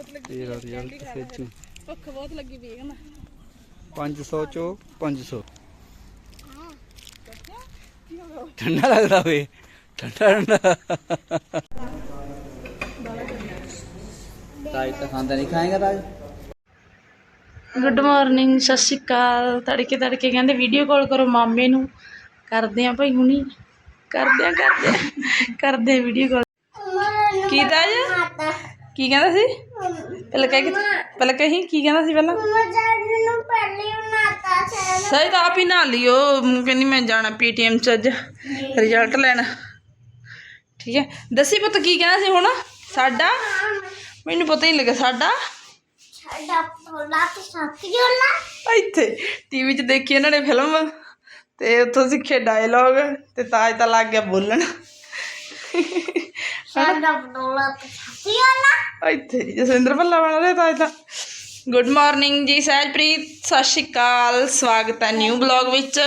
ਬਹੁਤ ਲੱਗੀ ਤੇਰਾ ਰਿਜ਼ਲਟ ਸੇਜੂ ਭੁੱਖ ਬਹੁਤ ਲੱਗੀ ਪਈ ਹੈ। ਨਾ 500 ਚੋਂ 500 ਠੰਡਾ ਲੱਗਦਾ ਵੇ। ਠੰਡਾ ਠੰਡਾ। ਤਾਜ ਤਾਂ ਖਾਂਦਾ ਨਹੀਂ। ਖਾਏਗਾ ਤਾਜ ਗੁੱਡ ਮਾਰਨਿੰਗ ਸਤਿ ਸ਼੍ਰੀ ਅਕਾਲ। ਤੜਕੇ ਤੜਕੇ ਕਹਿੰਦੇ ਵੀਡੀਓ ਕਾਲ ਕਰੋ ਮਾਮੇ ਨੂੰ। ਕਰਦੇ ਆ ਭਾਈ ਹੁਣੀ। ਕਰਦੇ ਆ ਕਰਦੇ ਆ। ਕਰਦੇ ਵੀਡੀਓ ਕਾਲ ਕੀ ਤਾਂ ਜੀ ਕੀ ਕਹਿੰਦਾ ਸੀ? ਪਹਿਲਾਂ ਕਹਿ ਪਹਿਲਾਂ ਕਹੀਂ ਕੀ ਕਹਿੰਦਾ ਸੀ ਪਹਿਲਾਂ? ਸਹੀ ਤਾਂ ਆਪ ਹੀ ਨਾ ਲਿਓ। ਕਹਿੰਦੀ ਮੈਂ ਜਾਣਾ ਪੀਟੀਐਮ ਚ ਅੱਜ ਰਿਜ਼ਲਟ ਲੈਣ। ਠੀਕ ਹੈ। ਦੱਸੀ ਪੁੱਤ ਕੀ ਕਹਿੰਦਾ ਸੀ ਹੁਣ? ਸਾਡਾ? ਮੈਨੂੰ ਪਤਾ ਹੀ ਲੱਗਾ ਸਾਡਾ। ਇੱਥੇ ਟੀਵੀ 'ਚ ਦੇਖੀ ਇਹਨਾਂ ਨੇ ਫਿਲਮ ਤੇ ਉੱਥੋਂ ਸਿੱਖੇ ਡਾਇਲੌਗ ਤੇ ਤਾਜ ਤਾਂ ਲੱਗ ਗਿਆ ਬੋਲਣ। ਜਸਵਿੰਦਰ ਭੱਲਾ ਤਾਂ ਗੁੱਡ ਮਾਰਨਿੰਗ ਜੀ ਸਹਿਜਪ੍ਰੀਤ ਸਤਿ ਸ਼੍ਰੀ ਅਕਾਲ ਸਵਾਗਤ ਹੈ ਨਿਊ ਬਲੌਗ ਵਿੱਚ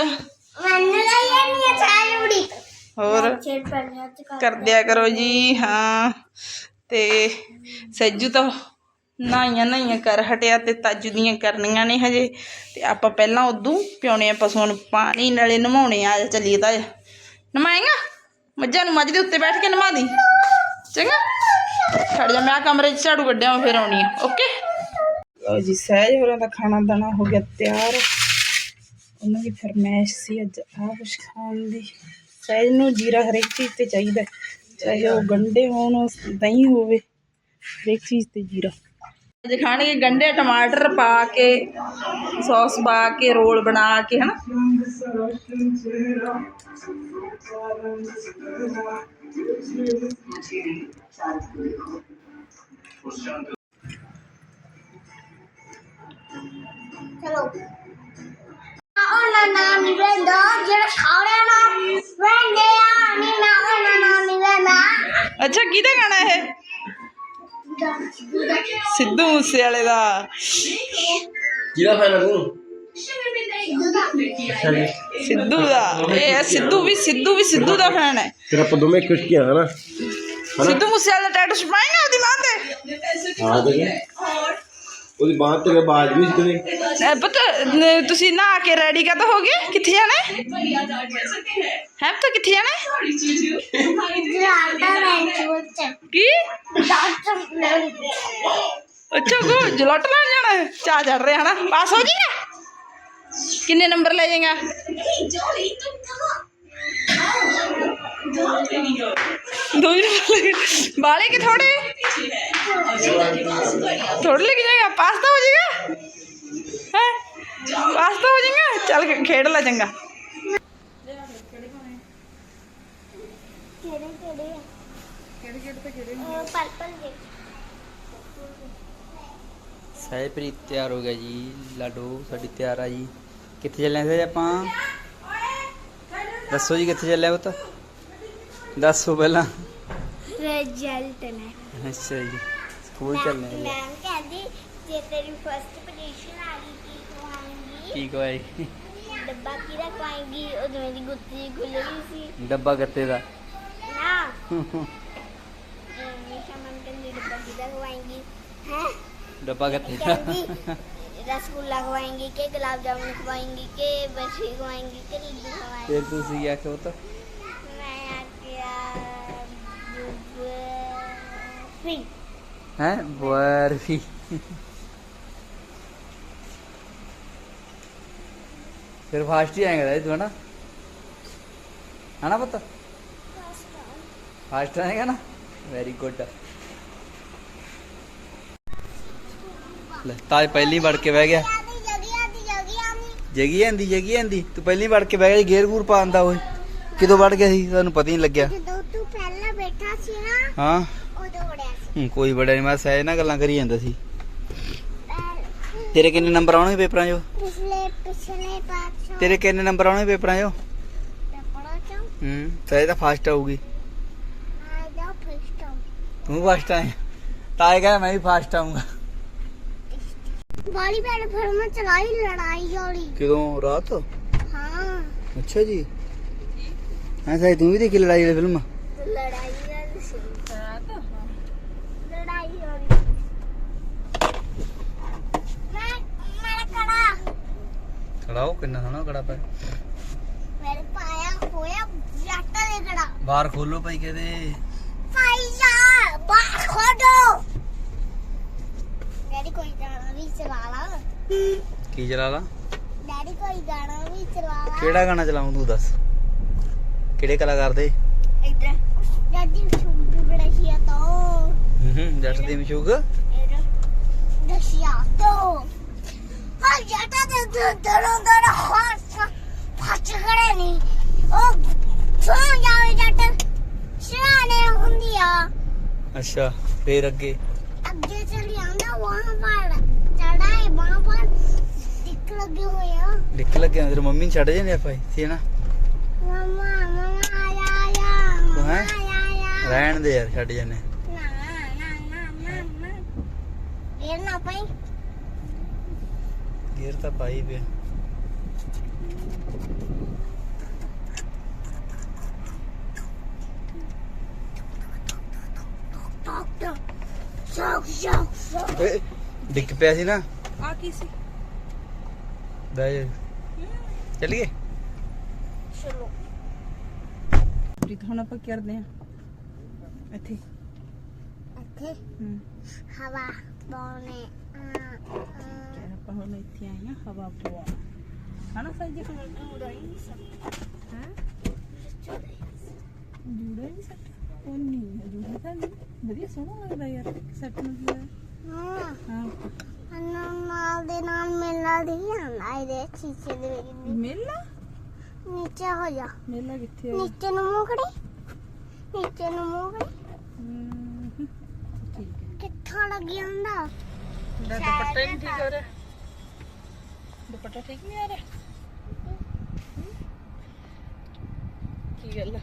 ਹੋਰ ਕਰਦਿਆ ਕਰੋ ਜੀ ਹਾਂ ਤੇ ਸੱਜੂ ਤਾਂ ਨਾਈਆਂ ਨਾਈਆਂ ਕਰ ਹਟਿਆ ਤੇ ਤਾਜੂ ਦੀਆਂ ਕਰਨੀਆਂ ਨੇ ਹਜੇ ਤੇ ਆਪਾਂ ਪਹਿਲਾਂ ਉਦੋਂ ਪਿਉਣੇ ਆ ਪਸ਼ੂਆਂ ਨੂੰ ਪਾਣੀ ਨਾਲੇ ਨਵਾਉਣੇ ਆ ਚੱਲੀਏ ਤਾਂ ਨਮਾਏਗਾ ਮੱਝਾਂ ਨੂੰ ਮੱਝ ਦੇ ਉੱਤੇ ਬੈਠ ਕੇ ਨਮਾ ਦੀ। ਚੰਗਾ? ਛੱਡ ਜਾ, ਮੈਂ ਕਮਰੇ 'ਚ ਝਾੜੂ ਕੱਢਿਆ ਫਿਰ ਆਉਣੀ ਆ। ਓਕੇ? ਜੀ, ਸਹਿਜ ਹੋਰਾਂ ਦਾ ਖਾਣਾ ਦਾਣਾ ਹੋ ਗਿਆ ਤਿਆਰ। ਉਹਨਾਂ ਦੀ ਫਰਮਾਇਸ਼ ਸੀ ਅੱਜ ਆਹ ਕੁਛ ਖਾਣ ਦੀ। ਸਹਿਜ ਨੂੰ ਜੀਰਾ ਹਰੇਕ ਚੀਜ਼ ਤੇ ਚਾਹੀਦਾ ਚਾਹੇ ਉਹ ਗੰਡੇ ਹੋਣ, ਦਹੀਂ ਹੋਵੇ, ਹਰੇਕ ਚੀਜ਼ ਤੇ ਜੀਰਾ। ਅੱਜ ਖਾਣਗੇ ਗੰਡੇ ਟਮਾਟਰ ਪਾ ਕੇ ਸੌਸ ਪਾ ਕੇ ਰੋਲ ਬਣਾ ਕੇ ਹਨਾ? ਚਲੋ। ਉਹਨਾਂ ਨਾਮ ਨਹੀਂ ਲੈਂਦਾ ਜਿਹੜਾ ਖਾੜਿਆ ਨਾ ਵੰਡੇ ਆ ਨਹੀਂ ਨਾ ਉਹਨਾਂ ਨਾਮ ਨਹੀਂ ਲੈਂਦਾ ਅੱਛਾ ਕਿਹਦਾ ਗਾਣਾ ਇਹ? ਸਿੱਧੂ ਮੂਸੇ ਵਾਲੇ ਦਾ ਜਿਹਦਾ ਫੈਨ ਆ ਤੂੰ ਸਿੱਧੂ ਦਾ ਇਹ ਹੈ ਸਿੱਧੂ ਵੀ ਸਿੱਧੂ ਵੀ ਸਿੱਧੂ ਦਾ ਫੈਨ ਹੈ ਫਿਰ ਆਪਾਂ ਦੋਵੇਂ ਖੁਸ਼ਕੀਆਂ ਹਨਾ ਸਿੱਧੂ ਮੂਸੇ ਵਾਲਾ ਟੈਟੂ ਛਪਾਏਗਾ ਉਹਦੀ ਮਾਂ ਤੇ ਹਾਂ ਤੇ ਉਹਦੀ ਬਾਤ ਤੇ ਬਾਜ ਵੀ ਸੀ ਕਦੇ ਅਹ ਪਤਾ ਨ- ਤੁਸੀਂ ਨਹਾ ਕੇ ਰੈਡੀ ਕਦ ਹੋ ਗਏ ਕਿੱਥੇ ਜਾਣਾ ਹੈ ਹੈ ਤਾਂ ਕਿੱਥੇ ਜਾਣਾ ਹੈ? ਜਲਾਂਦਾ ਮੈਂ ਚੁੱਚ ਕੀ ਡਾਕਟਰ ਨੇ ਅੱਛਾ ਕੋ ਜਲਟ ਲੈਣ ਜਾਣਾ ਹੈ ਚਾ ਚੜ ਰਿਹਾ ਹਨਾ ਪਾਸ ਹੋ ਜਾਏਗਾ ਕਿੰਨੇ ਨੰਬਰ ਲੈ ਜਾਏਗਾ ਦੋ ਹੀ ਨੰਬਰ ਲੈ ਬਾਲੇ ਕਿ ਥੋੜੇ ਥੋੜੇ ਲੈ ਕੇ ਜਾਏਗਾ ਪਾਸ ਤਾਂ ਹੋ ਜਾਏਗਾ ਹੈ ਪਾਸ ਤਾਂ ਹੋ ਜਾਏਗਾ ਚੱਲ ਖੇ- ਖੇਡ ਲੈ ਚੰਗਾ ਕਿਹੜੇ ਕਿਹੜੇ ਆ? ਪਰਪਲ ਦੇ। ਸਹਿਜਪ੍ਰੀਤ ਤਿਆਰ ਹੋ ਗਿਆ ਜੀ ਲਾਡੋ ਸਾਡੀ ਤਿਆਰ ਆ ਜੀ। ਕਿੱਥੇ ਚੱਲੇ ਸੀ ਆਪਾਂ? ਦੱਸੋ ਜੀ ਕਿੱਥੇ ਚੱਲੇ ਪੁੱਤ? ਦੱਸੋ ਪਹਿਲਾਂ। ਰਿਜ਼ਲਟ ਨੇ। ਅੱਛਾ ਜੀ ਸਕੂਲ ਚੱਲਨੇ ਆ ਜੀ। ਮੈਮ ਕਹਿੰਦੀ ਜੇ ਤੇਰੀ ਫਸਟ ਪੋਜੀਸ਼ਨ ਆ ਗਈ ਕੀ ਖਵਾਏਂਗੀ? ਕੀ ਕੋਈ ਡੱਬਾ ਕਿਹਦਾ ਖਵਾਏਂਗੀ? ਉਦੋਂ ਮੇਰੀ ਗੁੱਤੀ ਖੁੱਲ ਗਈ ਸੀ। ਡੱਬਾ ਗੱਤੇ ਦਾ? ਨਾ ਨਿਸ਼ਾ ਮੈਮ ਕਹਿੰਦੀ ਡੱਬਾ ਕਿਹਦਾ ਖਵਾਏਂਗੀ ਹੈ ਡੱਬਾ ਗੱਤੇ ਦਾ ਕਹਿੰਦੀ रसगुल्ला खवाएंगी के गुलाब जामुन खवाएंगी के बर्फी खवाएंगी के लड्डू खवाएंगी ਫਿਰ ਤੁਸੀਂ ਕੀ ਆਖਿਆ ਪੁੱਤ मैं आके फ्री ਹੈ ਬਰਫੀ ਫਿਰ ਫਾਸਟ ਹੀ ਆਏਗਾ ਤੂੰ ਹਨਾ ਹਨਾ ਪੁੱਤ ਫਾਸਟ ਆਏਗਾ ਨਾ ਵੈਰੀ ਗੁੱਡ ਲੈ ਤਾਜ ਪਹਿਲੀ ਵੜ ਕੇ ਬਹਿ ਗਿਆ आधी जगी आधी जगी आनी ਜਗੀ ਜਾਂਦੀ ਜਗੀ ਜਾਂਦੀ ਤੂੰ ਪਹਿਲੀ ਵੜ ਕੇ ਬਹਿ ਗਿਆ ਗੇਰ ਗੂਰ ਪਾਉਂਦਾ ਓਏ ਕਿਦੋਂ ਵੜ ਗਿਆ ਸੀ ਤੁਹਾਨੂੰ ਪਤਾ ਹੀ ਨਹੀਂ ਲੱਗਿਆ ਜਦੋਂ ਤੂੰ ਪਹਿਲਾਂ ਬੈਠਾ ਸੀ ਨਾ ਹਾਂ ਉਦੋਂ ਵੜਿਆ ਸੀ ਹੂੰ, ਕੋਈ ਬੜਾ ਨਹੀਂ ਮੈਂ ਸਹਿਜ ਨਾਲ ਗੱਲਾਂ ਕਰੀ ਜਾਂਦਾ ਸੀ ਪਹਿਲ- ਤੇਰੇ ਕਿੰਨੇ ਨੰਬਰ ਆਉਣਗੇ ਪੇਪਰਾਂ 'ਚੋਂ ਪਿਛਲੇ ਪਿਛਲੇ ਪਾਸ ਤੇਰੇ ਕਿੰਨੇ ਨੰਬਰ ਆਉਣਗੇ ਪੇਪਰਾਂ 'ਚੋਂ ਪੜੋ ਚੋਂ ਹੂੰ ਸਹਿਜ ਤਾਂ ਫਾਸਟ ਆਊਗੀ ਆ ਜਾ ਫਸਟ ਤੂੰ ਫਾਸਟ ਆਏ ਤਾਏ ਕਹਿੰਦਾ ਮੈਂ ਵੀ ਫਾਸਟ ਆਉਂਗਾ ਬਾਲੀ ਬੈਲ ਫਿਰ ਮੈਂ ਚਲਾਈ ਲੜਾਈ ਵਾਲੀ। ਕਿਦੋਂ? ਰਾਤ? ਹਾਂ। ਅੱਛਾ ਜੀ। ਹਾਂ ਸਾਈ ਤੂੰ ਵੀ ਦੇਖੀ ਲੜਾਈ ਵਾਲੀ ਫਿਲਮ ਲੜਾਈ ਕਿੰਨਾ ਹਨਾ ਕੜਾ ਪੈ ਮੇਰੇ ਪਾਇਆ ਹੋਇਆ ਜੱਟ ਦੇ ਕੜਾ। ਬਾਹਰ ਖੋਲੋ ਭਾਈ ਕਹਦੇ ਪਾਈਆ ਬਾਹਰ ਖੋਦੋ ਡੈਡੀ ਕੋਈ ਗਾਣਾ ਵੀ ਚਲਾ ਲਾ ਕੀ ਚਲਾ ਲਾ? ਡੈਡੀ ਕੋਈ ਗਾਣਾ ਵੀ ਚਲਾ ਲਾ ਕਿਹੜਾ ਗਾਣਾ ਚਲਾਉਂ ਤੂੰ ਦੱਸ? ਕਿਹੜੇ ਕਲਾਕਾਰ ਦੇ? ਇਧਰ ਡੈਡੀ ਸ਼ੁਭ ਬੜਾ ਹੀ ਆ ਤੋ ਹੂੰ, ਜੱਟ ਦੀ ਮਸ਼ੂਕ। ਇਧਰ ਦਸ਼ਿਆ ਤੋ ਹਾਂ ਜੱਟਾ ਦੇ ਦਰੋਂ ਦਰ ਹੱਥ ਫੱਚ ਖੜੇ ਨਹੀਂ ਉਹ ਸੋ ਜਾਵੇ ਜੱਟ। ਸਿਆਣੇ ਹੁੰਦੀ ਆ। ਅੱਛਾ ਫੇਰ ਅੱਗੇ? ਅੱਗੇ ਚਲੀ ਆਂਦਾ ਵਾਹ ਪਰ ਚੜਾਏ ਬਾਹ ਪਰ ਟਿਕ ਲੱਗੇ ਹੋਏ ਆ। ਲਿਖ ਲੱਗਿਆ ਤੇਰੀ ਮੰਮੀ ਨੂੰ ਛੱਡ ਜਾਂਦੇ ਆਪਾਂ ਇੱਥੇ ਨਾ ਮਮਾ ਮਮਾ ਆਇਆ ਤੂੰ ਮਮਾ ਹੈਂ? ਆਇਆ ਆਇਆ। ਰਹਿਣ ਦੇ ਯਾਰ ਛੱਡ ਜਾਂਦੇ। ਨਾ ਨਾ ਨਾ ਨਾ ਨਾ। ਇਹ ਨਾ ਪਈ। ਗੇਰ ਤਾਂ ਪਾਈ ਪਿਆ ਸ਼ੌਕ ਸ਼ੌਕ ਸ਼ੌਕ ਏ ਡਿੱਗ ਪਿਆ ਸੀ ਨਾ। ਆ ਕੀ ਸੀ? ਜਾ। ਚੱਲੀਏ? ਚਲੋ। ਪ੍ਰੀਤ ਹੁਣ ਆਪਾਂ ਕੀ ਕਰਦੇ ਆ ਇੱਥੇ। ਇੱਥੇ ਹੂੰ। ਹਵਾ ਬੋਨੇ ਆਪਾਂ ਹੁਣ ਇੱਥੇ ਆਏ ਆ ਹਵਾ ਪਵਾ ਹਨਾ ਸਾਈ ਜੀ? ਹਾਂ ਜੂੜਾ ਹੀ ਨਹੀਂ ਸਕਦਾ ਉਹ ਨਹੀਂ। ਹੈ ਜੂੜਾ ਤਾਂ ਨਹੀਂ ਵਧੀਆ ਸੋਹਣਾ ਲੱਗਦਾ ਯਾਰ ਸੈੱਟ ਨੂੰ ਕੀ ਹੋਇਆ? ਹਾਂ। ਹਾਂ। ਅਨਾਂ ਨਾਲ ਦੇ ਨਾਲ ਮੇਲਾ ਦੀ ਆਂਦਾ ਇਹਦੇ ਸ਼ੀਸ਼ੇ ਦੇ ਵਿੱਚ। ਮੇਲਾ? ਨੀਚੇ ਹੋ ਜਾ। ਮੇਲਾ ਕਿੱਥੇ ਆ? ਨੀਚੇ ਨੂੰ ਮੂੰਹ ਨੀਚੇ ਨੂੰ ਮੂੰਹ ਹੈ। ਕਿੱਥੋਂ ਲੱਗੀ ਹੁੰਦਾ ਦਾ ਦੁਪੱਟਾ ਹੀ ਨਹੀਂ ਠੀਕ ਹੋ ਰਿਹਾ? ਦੁਪੱਟਾ ਠੀਕ ਨਹੀਂ ਆ ਰਿਹਾ? ਕੀ ਗੱਲ ਆ?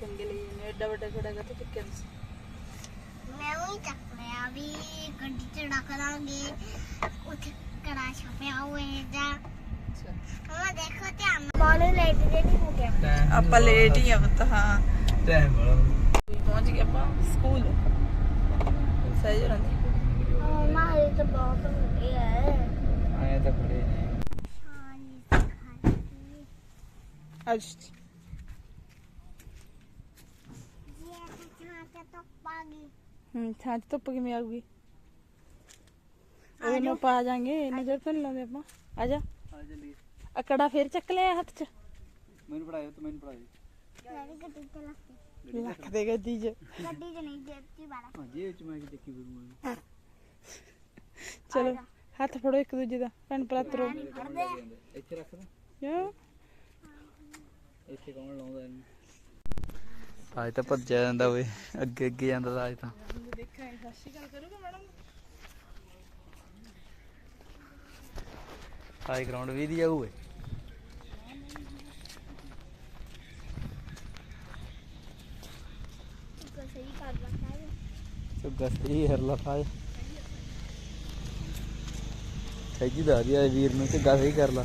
ਪੰਗੇ ਲਈ ਨੇ ਐਡਾ ਵੱਡਾ ਖੜਾ ਕਰ ਤੇ ਕਿੱਥੇ ਮੈਂ ਉਹੀ ਚੱਕ ਲਿਆ ਵੀ ਗੱਡੀ ਚ ਰੱਖ ਉੱਥੇ ਕੜਾ ਛਪਿਆ ਹੋਏਗਾ ਹਾਂ ਦੇਖੋ ਧਿਆਨ ਨਾਲ। ਲਾਈਟ ਦੇ ਨਹੀਂ ਹੋ ਗਿਆ। ਆਪਾਂ ਲੇਟ ਹੀ ਆ। ਬਤ ਹਾਂ। ਟਾਈਮ ਬੜਾ ਪਹੁੰਚ ਗਏ ਆਪਾਂ ਸਕੂਲ। ਸਹੀ ਮਮਾ ਤਾਂ। ਬਹੁਤ ਹੈ। ਤਾਂ ਨੇ। ਅੱਜ ਇਹ ਤਾਂ ਤੇ ਤਾਂ ਪਾਗੀ ਹੂੰ ਛਾਂ ਚ ਧੁੱਪ ਕਿਵੇਂ ਆਊਗੀ ਉਹ ਨੂੰ ਪਾ ਜਾਾਂਗੇ ਨਜ਼ਰ ਤਾਂ ਨੀ ਲਾਉਂਦੇ ਆਪਾਂ ਆ ਜਾ ਆ ਚੱਲੀਏ ਅਕੜਾ ਫੇਰ ਚੱਕ ਲਿਆ ਹੱਥ ਚ ਮੈਨੂੰ ਪੜਾਇਓ ਤੂੰ ਮੈਨੂੰ ਪੜਾਈ ਮੈਂ ਵੀ ਗੱਡੀ ਤੇ ਲੱਗ ਲੱਖ ਦੇ ਗੱਦੀ ਚ ਗੱਡੀ ਚ ਨਹੀਂ ਜੇਬ ਚ ਬਾੜਾ ਹਾਂ ਜੇ ਚ ਮੈਂ ਕਿ ਚੱਕੀ ਬਰੂੰਗਾ ਚਲੋ ਹੱਥ ਫੜੋ ਇੱਕ ਦੂਜੇ ਦਾ ਭੈਣ ਭਰਾ ਤਰੋ ਫੜਦੇ ਇੱਥੇ ਰੱਖ ਦੇ ਕਿਉਂ ਇੱਥੇ ਕੌਣ ਲਾਉਂਦਾ ਇਹਨੂੰ ਅੱਜ ਤਾਂ ਭੱਜਿਆ ਜਾਂਦਾ ਓਏ, ਅੱਗੇ ਅੱਗੇ ਜਾਂਦਾ ਤਾਂ ਅੱਜ ਤਾਂ। ਦੇਖਾਂਗੇ ਸਤਿ ਸ਼੍ਰੀ ਅਕਾਲ ਕਰੂਗਾ ਮੈਡਮ ਹਾਈ ਗਰਾਊਂਡ ਵੀ ਦੀ ਓਏ ਕੋਈ ਸਹੀ ਕਰ ਲਾ ਸਹੀ ਹਰਲਾ ਪਾਜ ਸਹੀ ਦਾ ਵੀਰ ਨੂੰ, ਝੁੱਗਾ ਸਹੀ ਕਰ ਲਾ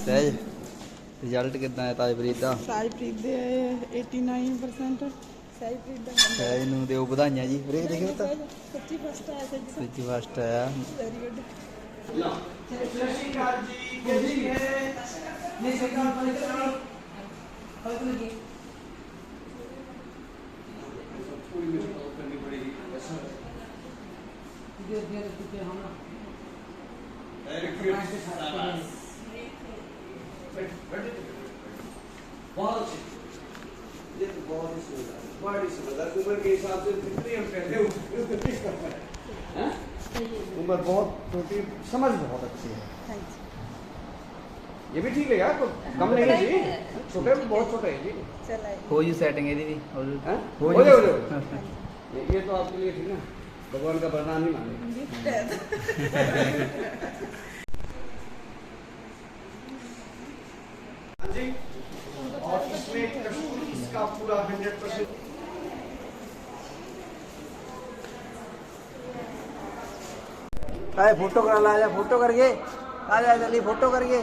ਸਹਿਜ ਰਿਜ਼ਲਟ ਕਿਦਾਂ ਆਇਆ ਤਾਜਪ੍ਰੀਤ ਦਾ? ਸਾਜਪ੍ਰੀਤ ਦੇ 89% ਸਾਜਪ੍ਰੀਤ ਦਾ ਸਹਿਜ ਨੂੰ ਦਿਓ ਵਧਾਈਆਂ ਜੀ। ਵੀਰੇ ਦੇਖਿਓ ਤਾਂ ਸੱਚੀ ਫਸਟ ਆਇਆ ਸੱਚ ਸੱਚੀ ਫਸਟ ਆਇਆ। ਵੈਰੀ ਗੁੱਡ उम्र बहुत छोटी समझ बहुत अच्छी है। ये भी ठीक है यार तो कम नहीं है जी। छोटे बहुत छोटे हैं जी। हो जी। सेटिंग है दीदी। हो? हाँ? जी हो जी। ये तो आपके लिए ठीक है। भगवान का वरदान ही माने जी और इसमें कसूर इसका पूरा हंड्रेड परसेंट अरे फोटो करा ला आजा फोटो करके आजा जल्दी फोटो करके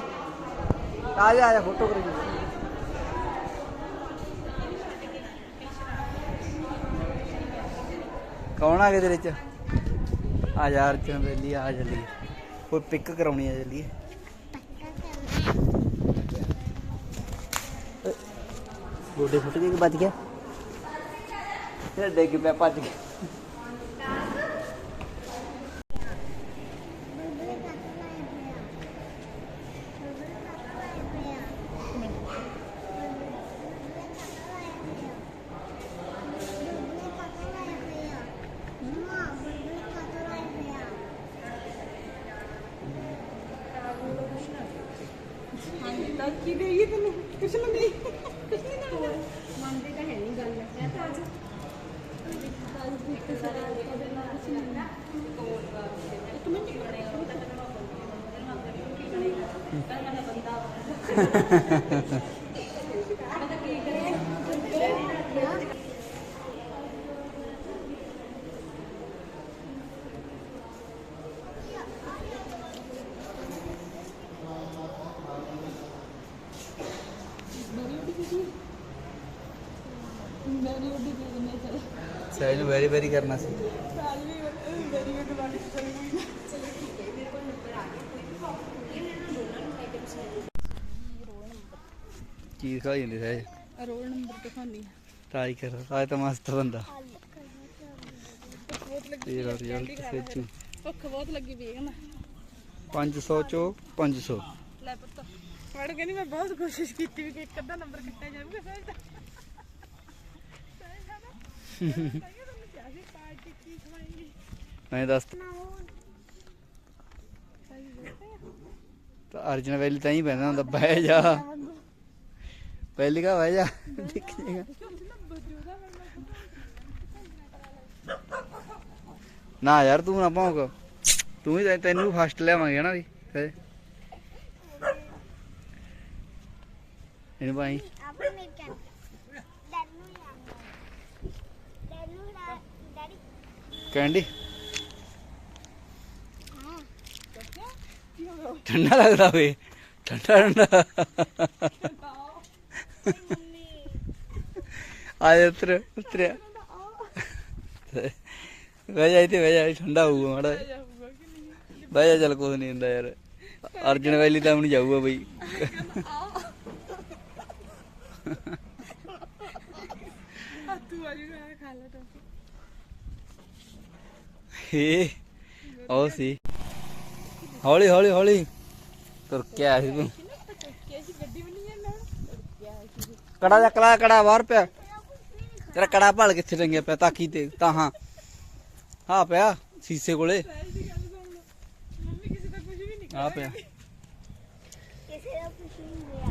आजा आजा फोटो करके ਕੌਣ ਆ ਗਿਆ ਤੇਰੇ ਚ ਆ ਯਾਰ ਚੰਬੇਲੀ ਆ ਜਲਦੀ ਕੋਈ ਪਿਕ ਕਰਾਉਣੀ ਆ ਜਲਦੀ ਗੋਡੇ ਫੁੱਟ ਗਏ ਕਿ ਵੱਜ ਗਿਆ? ਤੇਰਾ ਡਿੱਗ ਪਿਆ ਭੱਜ ਗਿਆ ਕੀ ਦੇਈਏ ਤੈਨੂੰ ਕੁਛ ਨਾ ਦੇਈ ਕੁਛ ਨਹੀਂ ਦੇਣਾ ਮੰਨਦੇ ਤਾਂ ਹੈ ਨਹੀਂ ਗੱਲ ਮੈਂ ਤਾਂ ਅੱਜ ਸਹਿਜ ਨੂੰ ਵੈਰੀ ਵੈਰੀ ਕਰਨਾ ਸੀ। ਚੀਜ਼ ਖਾ ਜਾਂਦੀ ਸਹਿਜ ਰੋਲ ਨੰਬਰ ਦਿਖਾਉਣੀ ਟਰਾਈ ਕਰ ਆਜ ਤਾਂ ਮਸਤ ਬੰਦਾ। ਤੇਰਾ ਰਿਜ਼ਲਟ ਸੱਚੂ ਭੁੱਖ ਬਹੁਤ ਲੱਗੀ ਪਈ ਹੈ ਨਾ 500 ਚੋਂ 500 ਲੈ ਪੁੱਤ ਵੜ ਕਹਿੰਦੀ ਮੈਂ ਬਹੁਤ ਕੋਸ਼ਿਸ਼ ਕੀਤੀ ਵੀ ਕਿ ਇੱਕ ਅੱਧਾ ਨੰਬਰ ਕੱਟਿਆ ਜਾਊਗਾ ਫਿਰ ਤਾਂ। ਮੈਂ ਦੱਸ ਤਾਂ ਅਰਜਨ ਵੈਲੀ ਤਾਂ ਹੀ ਪੈਂਦਾ ਹੁੰਦਾ ਬਹਿ ਜਾ। ਪਹਿਲੀ ਕਾ ਬਹਿ ਜਾ ਦੇਖ ਜੇਗਾ ਨਾ ਯਾਰ ਤੂੰ ਨਾ ਭੌਂਕ। ਤੂੰ ਹੀ ਤੈ- ਤੈਨੂੰ ਫਸਟ ਲਿਆਵਾਂਗੇ ਨਾ ਵੀ ਫਿਰ। ਇਹਨੂੰ ਭਾਈ। ਕੈਂਡੀ। ਹਾਂ। ਠੰਡਾ ਲੱਗਦਾ ਵੇ ਠੰਡਾ ਠੰਡਾ। ਆਏ ਉਤਰ ਉਤਰਿਆ ਬਹਿ ਜਾ ਇੱਥੇ ਬਹਿ ਜਾ ਠੰਡਾ ਹੋਊਗਾ ਮਾੜਾ ਬਹਿ ਜਾ ਚੱਲ ਕੁਝ ਨਹੀਂ ਹੁੰਦਾ ਯਾਰ ਅਰਜਨ ਵੈਲੀ ਤਾਂ ਹੁਣ ਜਾਊਗਾ ਬਈ ਤੂੰ ਆ ਖਾ ਲੈ ਤੂੰ ਏ ਉਹ ਸੀ ਹੌਲੀ ਹੌਲੀ ਹੌਲੀ ਤੁਰ ਕੇ ਆਇਆ ਸੀ ਤੂੰ ਕੜਾ ਚੱਕ ਲਾ ਕੜਾ ਬਾਹਰ ਪਿਆ। ਤੇਰਾ ਕੜਾ ਭਲ ਕਿੱਥੇ ਟੰਗਿਆ ਪਿਆ ਤਾਕੀ ਤੇ ਤਾਂ ਹਾਂ। ਹਾਂ ਪਿਆ ਸੀਸੇ ਕੋਲੇ। ਮੰਮੀ ਕਿਸੇ ਦਾ ਕੁਝ ਵੀ ਨਹੀਂ ਆ ਪਿਆ ਕਿਸੇ ਦਾ ਕੁਝ ਨਹੀਂ ਹੋਇਆ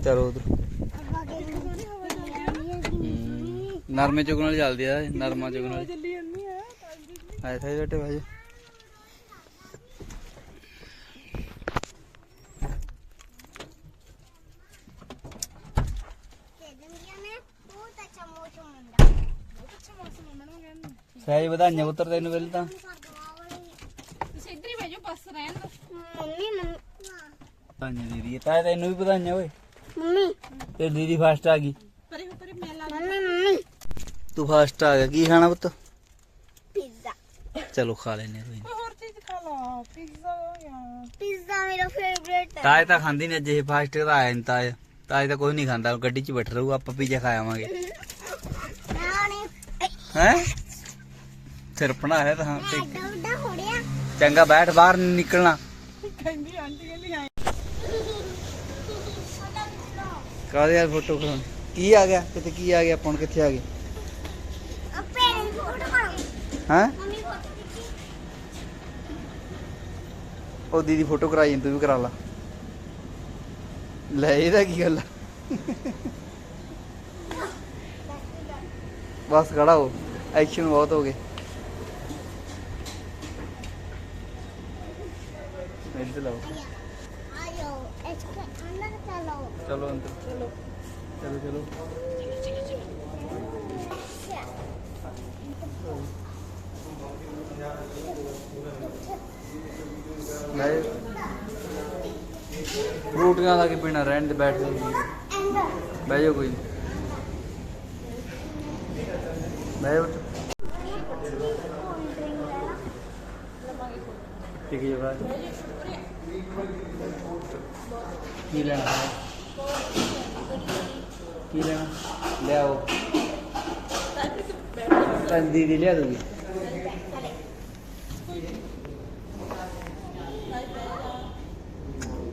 ਚਲੋ ਉਧਰ ਨਰਮੇ ਚੁਗਣ ਵਾਲੀ ਚੱਲਦੀ ਆ ਨਰਮਾ ਚੁਗਣ ਹੈ ਆਏ ਥੇ ਬੈਠੇ ਭਾਈ ਦੁਨੀਆ ਨੇ ਬਹੁਤ ਅੱਛਾ ਮੌਸਮ ਹੁੰਦਾ ਅੱਛਾ ਮੌਸਮ ਮੈਨੂੰ ਕਹਿੰਦੇ ਸਹਿਜ ਵਧਾਈਆਂ ਪੁੱਤਰ ਤੈਨੂੰ ਪਹਿਲਾਂ ਤਾਂ। ਤੁਸੀਂ ਇੱਧਰ ਹੀ ਬਹਿ ਜਾਓ ਬਸ ਰਹਿਣ ਦੋ ਮੰਮੀ ਮੰਮੀ। ਵਧਾਈਆਂ ਦੀਦੀ ਤਾਂ ਤੈਨੂੰ ਵੀ ਵਧਾਈਆਂ ਓਏ। ਮੰਮੀ। ਤੇ ਦੀਦੀ ਫਸਟ ਆ ਗਈ। ਪਰੇ ਹੋ ਪਰੇ ਮੈਂ ਲਾ ਮੰਮੀ ਮੰਮੀ। ਤੂੰ ਫਸਟ ਆ ਗਿਆ ਕੀ ਖਾਣਾ ਪੁੱਤ? ਪੀਜ਼ਾ। ਚਲੋ ਖਾ ਲੈਨੇ ਕੋਈ ਹੋਰ ਚੀਜ਼ ਖਾ ਲਾ ਪੀਜ਼ਾ ਜਾਂ ਪੀਜ਼ਾ ਮੇਰਾ ਫੇਵਰੇਟ ਹੈ। ਤਾਏ ਤਾਂ ਖਾਂਦੀ ਨਹੀਂ ਜੇ ਫਾਸਟ ਦਾ ਆਇਆ ਨਹੀਂ ਤਾਏ। ਤਾਏ ਤਾਂ ਕੋਈ ਨਹੀਂ ਖਾਂਦਾ ਗੱਡੀ 'ਚ ਬੈਠ ਰਹੂ ਆਪਾਂ ਪੀਜ਼ਾ ਖਾ ਆਵਾਂਗੇ। ਨਾਲੇ ਹੈ? ਸਿਰਪਣਾ ਹੈ ਤਾਂ ਹਾਂ ਤੇ ਹੋ ਰਿਹਾ ਚੰਗਾ ਬੈਠ ਬਾਹਰ ਨੀ ਨਿਕਲਣਾ। ਕਹਿੰਦੀ ਆਂਟੀ ਕਹਿੰਦੀ ਹਾਂ ਕਾਹਦੇ ਯਾਰ ਫੋਟੋ ਕਰਾਉਣੀ ਕੀ ਆ ਗਿਆ? ਕਿਤੇ ਕੀ ਆ ਗਿਆ? ਆਪਾਂ ਹੁਣ ਕਿੱਥੇ ਆ ਗਏ? ਆਪੇ ਫੋਟੋ ਕਰਾਂਗੇ ਹੈ? ਮੰਮੀ ਫੋਟੋ ਖਿੱਚੀ। ਉਹ ਦੀਦੀ ਫੋਟੋ ਕਰਾਈ ਤੂੰ ਵੀ ਕਰਾ ਲਾ। ਲੈ ਇਹਦਾ ਕੀ ਗੱਲ ਆ? ਬਸ ਖੜਾ ਹੋ। ਐਕਸ਼ਨ ਬਹੁਤ ਹੋ ਗਏ। ਇੱਧਰ ਲਾਓ ਆ ਜਾਓ इसके अंदर चलो ਚਲੋ ਅੰਦਰ ਚਲੋ ਚਲੋ से ਲੈ ਰੋਟੀਆਂ ਦਾ ਕੀ ਪੀਣਾ ਰਹਿਣ ਦੇ ਬੈਠ ਜਾਓ ਬਹਿ ਜਾਓ ਕੋਈ ਨੀ। ਬਹਿ ਜਾਓ ਠੀਕ ਹੈ ਬਾਈ ਕੀ ਲੈਣਾ? ਹੈ ਕੀ ਲੈਣਾ? ਲਿਆਓ। ਤਾਂ ਦੀਦੀ ਲਿਆ ਦੂਗੀ।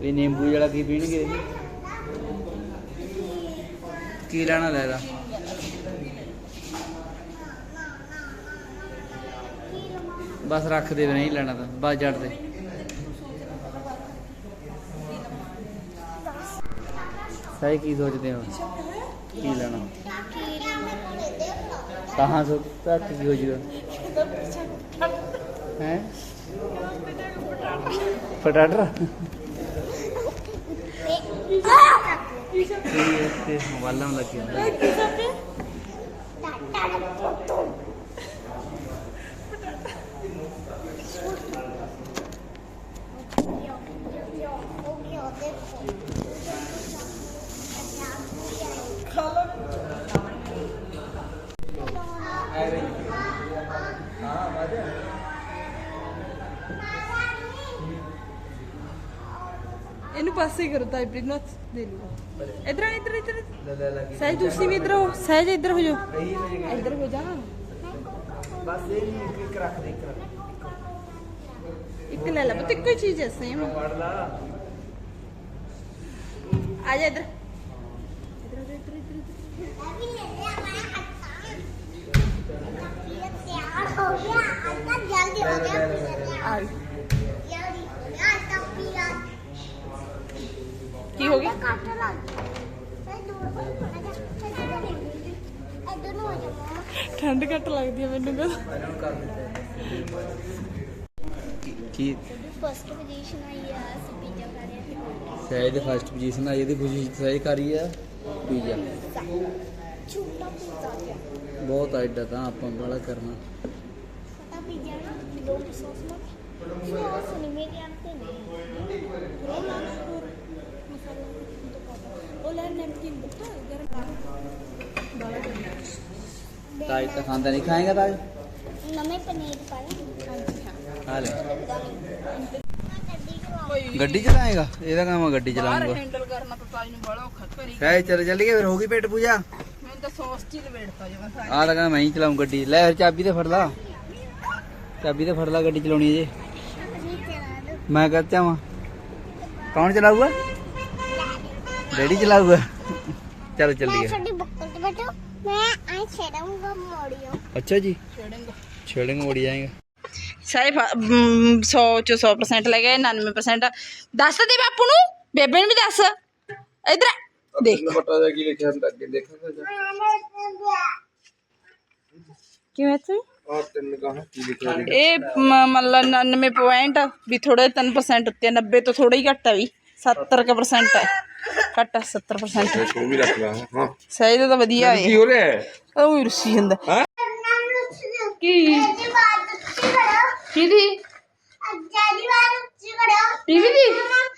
ਇਹ ਨਿੰਬੂ ਜਿਹੜਾ ਕੀ ਪੀਣਗੇ? ਕੀ ਲੈਣਾ ਲੈ ਲਾ। ਬਸ ਰੱਖ ਦੇ ਨਹੀਂ ਲੈਣਾ ਤਾਂ। ਬਸ ਜੜ ਦੇ। ਸਹੀ ਕੀ ਸੋਚਦੇ ਹੋ? ਕੀ ਲੈਣਾ? ਕਹਾਂ ਸੋ ਤਾਂ ਕੀ ਹੋ ਜੂਗਾ? ਹੈ? ਪਟਾਟਰ। ਇਹ ਤੇ ਵਾਲਾਂ ਲੱਗੇ ਇਹਨੂੰ ਪਾਸੇ ਕਰੋ ਤਾਂ ਇਬਰੀ ਨੂੰ ਦੇ ਲੂਗਾ ਇਧਰ ਆ ਇਧਰ ਇਧਰ। ਲੈ ਲੈ ਲੱਗੀ ਸਹਿਜ ਤੁਸੀਂ ਵੀ ਇਧਰ ਹੋ ਸਹਿਜ ਇਧਰ ਹੋ ਜਾਓ। ਇਧਰ ਹੋ ਜਾ। ਬਸ ਇਹ ਨਹੀਂ ਇੱਕ ਰੱਖ ਦੇ ਇੱਕ ਰੱਖ ਇੱਕ ਲੈ ਲੈ ਬਤ ਇੱਕੋ ਹੀ ਚੀਜ਼ ਹੈ ਸੇਮ ਆ ਜਾ ਇਧਰ। ਤਿਆਰ ਹੋ ਗਿਆ। ਅੱਜ ਜਲਦੀ ਹੋ ਗਿਆ ਆ ਗਈ। ਜਲਦੀ ਹੋ ਗਿਆ ਤਾਂ ਪੀਆ ਕੀ ਹੋ ਗਿਆ ਕੱਟ ਲੱਗ ਇਹ ਦੂਰ ਹੋ ਜਾ ਇਧਰ ਨੂੰ ਹੋ ਜਾ ਮਮਾ ਠੰਡ ਘੱਟ ਲੱਗਦੀ ਹੈ ਮੈਨੂੰ ਕੀ? ਫਸਟ ਪੋਜੀਸ਼ਨ ਆਈ ਆ ਅਸੀਂ ਪੀਜ਼ਾ ਖਾ ਰਹੇ ਹਾਂ ਸਹਿਜ ਫਸਟ ਪੋਜੀਸ਼ਨ ਆਈ ਇਹਦੀ ਖੁਸ਼ੀ ਸਹਿਜ ਕਰੀ ਆ। ਪੀਜ਼ਾ ਛੋਟਾ ਪੀਜ਼ਾ ਆ ਬਹੁਤ ਐਡਾ ਤਾਂ ਆਪਾਂ ਬੜਾ ਕਰਨਾ। ਛੋਟਾ ਪੀਜ਼ਾ ਨਾ ਦੋ ਸੌਸ ਨਾ। ਸੌਸ ਨਹੀਂ ਮੇਰੇ ਆਤੇ ਨਹੀਂ ਉਹ ਨਾ ਮਸਾਲਾ ਉਹ ਲੈ ਨਮਕੀਨ ਬੁੱਤਾ ਗਰਮ ਤਾਜ ਤਾਂ ਖਾਂਦਾ ਨਹੀਂ। ਖਾਏਗਾ ਤਾਜ ਨਵੇਂ ਪਨੀਰ ਹਾਂਜੀ ਹਾਂ ਲੈ। ਗੱਡੀ ਚਲਾਏਗਾ? ਇਹਦਾ ਕੰਮ ਆ ਗੱਡੀ ਚਲਾਉਂਗਾ ਹੈਂਡਲ ਕਰਨਾ ਤਾਂ ਤਾਈ ਨੂੰ ਬੜਾ ਔਖਾ ਕਰੀ ਸਹਿਜ ਚੱਲ ਚੱਲੀਏ ਫਿਰ ਹੋ ਗਈ ਪੇਟ ਪੂਜਾ? ਮੈਨੂੰ ਤਾਂ ਸੌਸ ਚ ਹੀ ਲਵੇੜਤਾ ਜਮਾ ਸਾਰਾ ਆ ਲਗਾ ਮੈਂ ਹੀ ਚਲਾਉਂ ਗੱਡੀ। ਲੈ ਫਿਰ ਚਾਬੀ ਤੇ ਫੜ ਲਾ। ਚਾਬੀ ਤੇ ਫੜ ਲਾ ਗੱਡੀ ਚਲਾਉਣੀ ਹੈ ਜੇ ਮੈਂ ਕਹ ਚਾਵਾਂ ਕੌਣ ਚਲਾਊਗਾ? ਡੈਡੀ ਚਲਾਊਗਾ। चलो चलिए अच्छा जी। छेड़ेंगे। मुड़ी जाएँगे सारे सौ चो सौ परसेंट लगे नानवे परसेंट दस दे बापू नेबे भी दस। इधर नानवे मतलब पॉइंट भी थोड़ा तीन परसेंट उत्ते नब्बे तो थोड़ा ही घट है भी। सत्तर परसेंट है। ਘਟਾ 70% ਤੂੰ ਵੀ ਰੱਖ ਲੈ ਹਾਂ। ਸਹੀ ਤਾਂ ਵਧੀਆ ਹੈ ਕੀ ਹੋ ਰਿਹਾ ਹੈ ਉਹ ਰੁੱਸੀ ਜਾਂਦਾ। ਹੈਂ? ਕੀ? ਟੀਵੀ ਦੀ?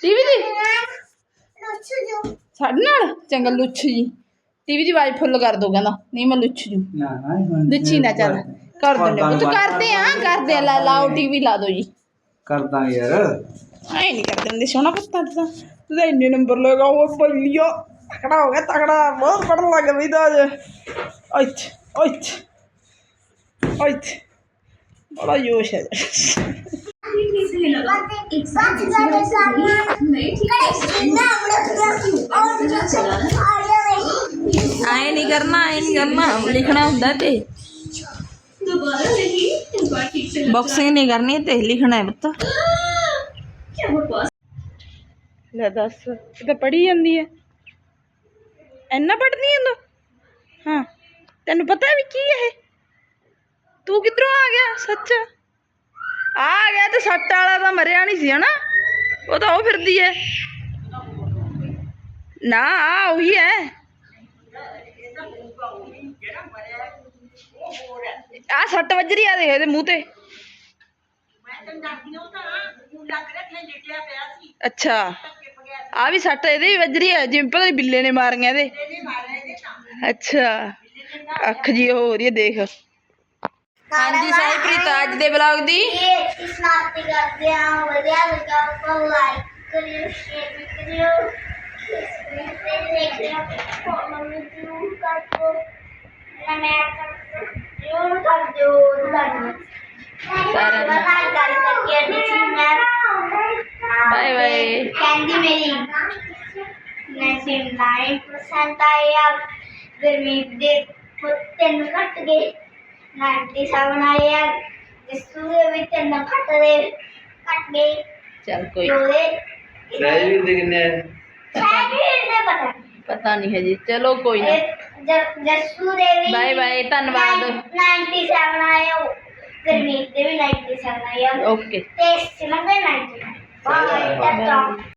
ਟੀਵੀ ਦੀ? ਸਾਡੇ ਨਾਲ? ਚੰਗਾ ਲੁੱਛ ਜੀ। ਟੀਵੀ ਦੀ ਆਵਾਜ਼ ਫੁੱਲ ਕਰ ਦੋ ਕਹਿੰਦਾ। ਨਹੀਂ ਮੈਂ ਲੁੱਛ ਜੂ। ਨਾ ਨਾ ਲੁੱਚੀ ਨਾ ਚੱਲ। ਕਰ ਦਿੰਦੇ ਉਹ ਤਾਂ ਕਰਦੇ ਆ ਕਰਦੇ ਲਾ- ਲਾਓ ਟੀਵੀ ਲਾ ਦੋ ਜੀ। ਕਰਦਾ ਯਾਰ। ਐ ਨਹੀਂ ਕਰਦੇ ਹੁੰਦੇ ਸੋਹਣਾ ਪੁੱਤਾਂ ਤਾਂ। ਤੂੰ ਇੰਨੇ ਨੰਬਰ ਲਗਾ ਉਹ ਬੱਲੀਆ। ਤਕੜਾ ਹੋ ਗਿਆ, ਤਕੜਾ। ਬਹੁਤ ਪੜਨ ਲੱਗ ਵੀ ਤਾਂ ਅੱਜ। ਅੱਛ ਅੱਛ ਅੱਛ ਬੜਾ ਜੋਸ਼ ਹੈ। ਇੱਕ ਨਹੀਂ ਕਰਨਾ ਐ ਨਹੀਂ ਕਰਨਾ। ਲਿਖਣਾ ਹੁੰਦਾ ਤੇ। ਬਾਕਸਿੰਗ ਨਹੀਂ ਕਰਨੀ ਤੇ ਲਿਖਣਾ ਹੈ ਪੁੱਤ। ਲੈ ਦੱਸ ਇਹ ਤਾਂ ਪੜੀ ਜਾਂਦੀ ਹੈ ਇੰਨਾ ਪੜਦੀ ਹੈ ਤੂੰ? ਹਾਂ ਤੈਨੂੰ ਪਤਾ ਵੀ ਕੀ ਹੈ ਇਹ? ਤੂੰ ਕਿੱਧਰੋਂ ਆ ਗਿਆ ਸੱਚ? ਆ ਗਿਆ ਤੇ ਸੱਟ ਵਾਲਾ ਤਾਂ ਮਰਿਆ ਨਹੀਂ ਸੀ ਹਨਾ? ਉਹ ਤਾਂ ਉਹ ਫਿਰਦੀ ਹੈ ਨਾ ਆ ਉਹੀ ਹੈ ਆ ਸੱਟ ਵੱਜ ਰਹੀ ਆ ਦੇਖ ਇਹਦੇ ਮੂੰਹ ਤੇ। ਅੱਛਾ। ਆ ਵੀ ਸੱਟ ਇਹਦੇ ਵੀ ਵੱਜ ਰਹੀ ਆ ਜਿਵੇਂ ਪਤਾ ਨੀ ਬਿੱਲੇ ਨੇ ਮਾਰੀਆਂ ਇਹਦੇ। ਅੱਛਾ ਅੱਖ ਜੀ ਹੋ ਰਹੀ ਹੈ ਦੇਖ। ਹਾਂਜੀ ਸਾਹਿਬਪ੍ਰੀਤ ਅੱਜ ਦੇ ਬਲੌਗ ਦੀ। ਇਹ ਇਸ ਨਾਲ ਤੇ ਕਰਦੇ ਆ ਵਧੀਆ ਲੱਗਾ ਤਾਂ ਲਾਈਕ ਕਰਿਓ ਸ਼ੇਅਰ ਕਰਿਓ ਤੇ ਦੇਖਦੇ ਆ ਫੋਲੋ ਵੀ ਜ਼ਰੂਰ ਕਰ ਦਿਓ ਮੈਂ ਜ਼ਰੂਰ ਕਰ ਦਿਓ ਧੰਨਵਾਦ ਸਾਰਿਆਂ ਨੂੰ। ਨਾਲ ਗੱਲ ਕਰਕੇ ਅੱਡੀ ਸੀ ਮੈਂ ਬਾਏ ਬਾਏ ਕਹਿੰਦੀ ਮੇਰੀ 99% ਆਇਆ ਗਰਮੀ ਦੇ ਤਿੰਨ ਘੱਟ ਗਏ 97 ਆਇਆ ਜਿਸੂ ਦੇ ਵੀ ਤਿੰਨ ਘੱਟ ਗਏ ਘੱਟ ਗਏ ਚੱਲ ਕੋਈ ਉਹਦੇ ਸਹਿਜ ਵੀ ਕਿੰਨੇ ਸੈਕਿੰਡ ਦੇ ਪਤਾ ਨਹੀਂ। ਪਤਾ ਨਹੀਂ ਹੈ ਜੀ ਚਲੋ ਕੋਈ ਨਾ ਇਹ ਜ- ਜੱਸੂ ਦੇ ਵੀ ਬਾਏ ਬਾਏ ਧੰਨਵਾਦ 97 ਆਇਆ ਗਰਮੀ ਦੇ ਵੀ 97 ਆਇਆ ਓਕੇ ਤੇ ਸਿਮਰ ਦੇ 99 ਬਾਏ ਟਾਟਾ